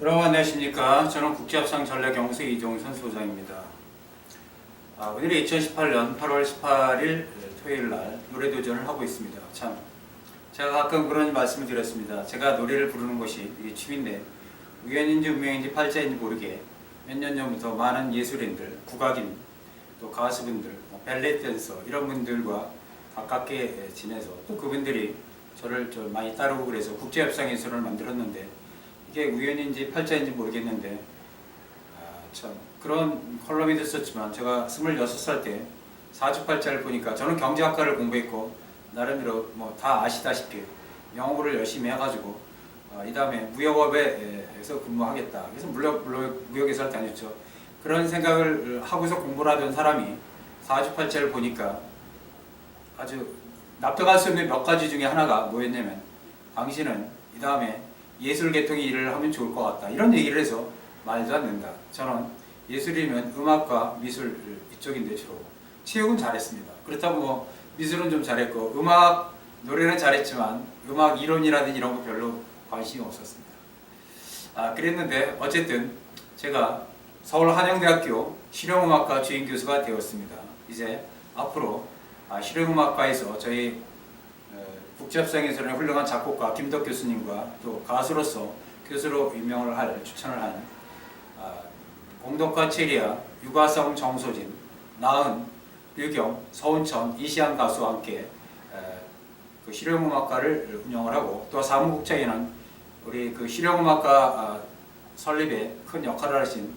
여러분 안녕하십니까. 저는 국제합상 전략연구소 이종선 소장입니다. 아, 오늘이 2018년 8월 18일 토요일 날 노래 도전을 하고 있습니다. 참 제가 가끔 그런 말씀을 드렸습니다. 제가 노래를 부르는 것이 이게 취미인데 우연인지 운명인지 팔자인지 모르게 몇 년 전부터 많은 예술인들, 국악인, 또 가수분들, 뭐 벨레 댄서 이런 분들과 가깝게 지내서 또 그분들이 저를 좀 많이 따르고 그래서 국제협상 예술을 만들었는데 이게 우연인지 팔자인지 모르겠는데 아, 참 그런 컬럼이 됐었지만 제가 26살 때 사주팔자를 보니까 저는 경제학과를 공부했고 나름대로 뭐 다 아시다시피 영어를 열심히 해가지고 아, 이 다음에 무역업에서 근무하겠다. 그래서 물론 물론 무역회사를 다녔죠. 그런 생각을 하고서 공부를 하던 사람이 사주팔자를 보니까 아주 납득할 수 없는 몇 가지 중에 하나가 뭐였냐면 당신은 이 다음에 예술 계통의 일을 하면 좋을 것 같다 이런 얘기를 해서 말도 안 된다. 저는 예술이면 음악과 미술 이쪽인데 주로 체육은 잘했습니다. 그렇다고 뭐 미술은 좀 잘했고 음악 노래는 잘했지만 음악 이론이라든지 이런 거 별로 관심이 없었습니다. 아 그랬는데 어쨌든 제가 서울 한양대학교 실용음악과 주임 교수가 되었습니다. 이제 앞으로 아, 실용음악과에서 저희 어, 국제협상에서는 훌륭한 작곡가 김덕 교수님과 또 가수로서 교수로 임명을 할 추천을 한 아, 공덕화 체리아, 유가성 정소진, 나은, 류경, 서운천, 이시안 가수와 함께 에, 그 실용음악과를 운영을 하고 또 사무국장에는 우리 그 실용음악과 아, 설립에 큰 역할을 하신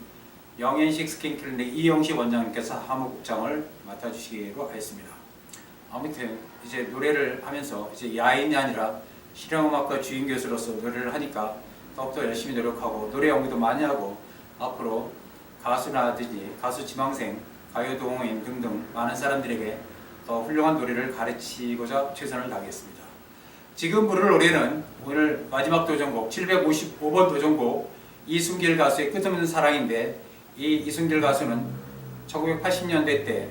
영앤식 스킨클리닉 이영식 원장님께서 사무국장을 맡아주시기로 했습니다. 아무튼 이제 노래를 하면서 이제 야인이 아니라 실용음악과 주임 교수로서 노래를 하니까 더욱더 열심히 노력하고 노래 연구도 많이 하고 앞으로 가수나든지 가수 지망생, 가요 동호인 등등 많은 사람들에게 더 훌륭한 노래를 가르치고자 최선을 다하겠습니다. 지금 부를 노래는 오늘 마지막 도전곡 755번 도전곡 이순길 가수의 끝없는 사랑인데 이 이순길 가수는 1980년대 때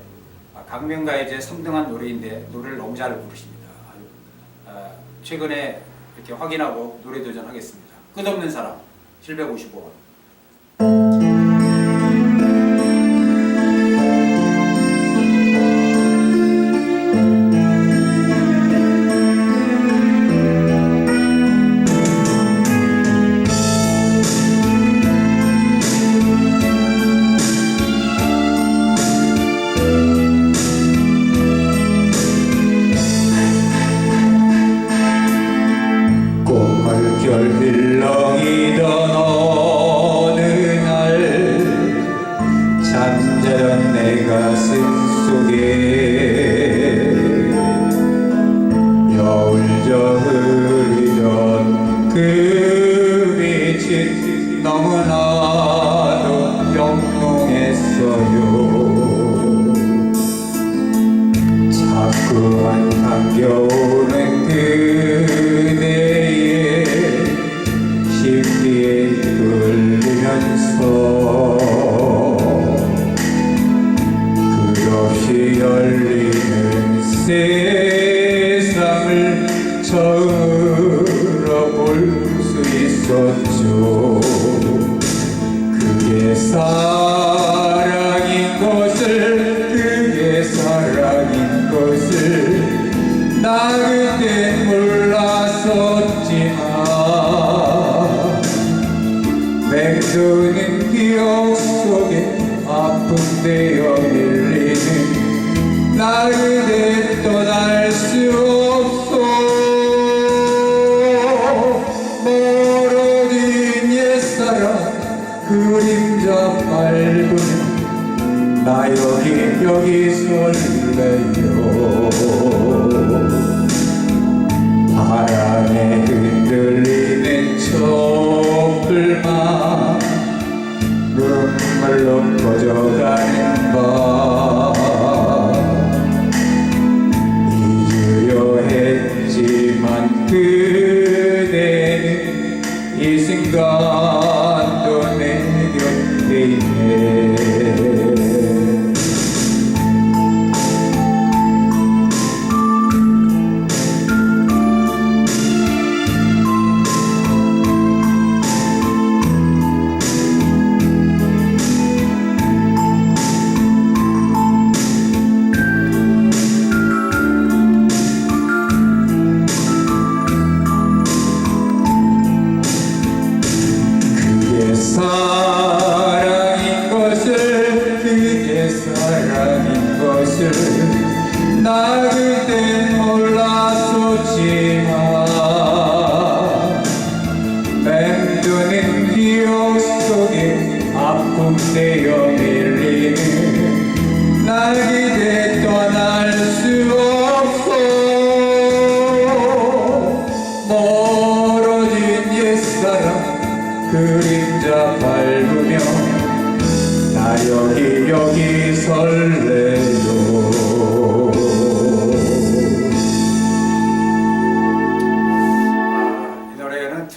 강명가의 이제 3등한 노래인데 노래를 너무 잘 부르십니다. 아, 최근에 이렇게 확인하고 노래 도전하겠습니다. 끝없는 사랑 755번. 꽃물결 흘렁이던 어느 날 잠자던 내 가슴 속에 여울져 흐르던 그 빛이 너무나도 영롱했어요. 자꾸만 감겨 되어 밀리는 나 그대 떠날 수 없어 멀어진 옛사랑 그림자 밟으며 나 여기 여기 설레요. 바람에 흔들리는 촛불만 눈물로 꺼져 것을 그땐 몰랐었지만 맴도는 기억 속에 아픔되어 밀리는 날 그대 떠날 수 없어. 멀어진 옛사랑 그림자 밟으며 나 여기 여기 설레요.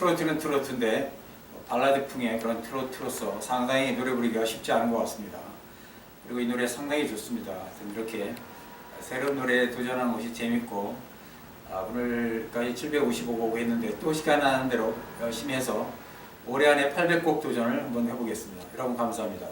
트로트는 트로트인데 발라드풍의 그런 트로트로서 상당히 노래 부르기가 쉽지 않은 것 같습니다. 그리고 이 노래 상당히 좋습니다. 이렇게 새로운 노래에 도전하는 것이 재밌고 아, 오늘까지 755곡 했는데 또 시간 나는 대로 열심히 해서 올해 안에 800곡 도전을 한번 해보겠습니다. 여러분 감사합니다.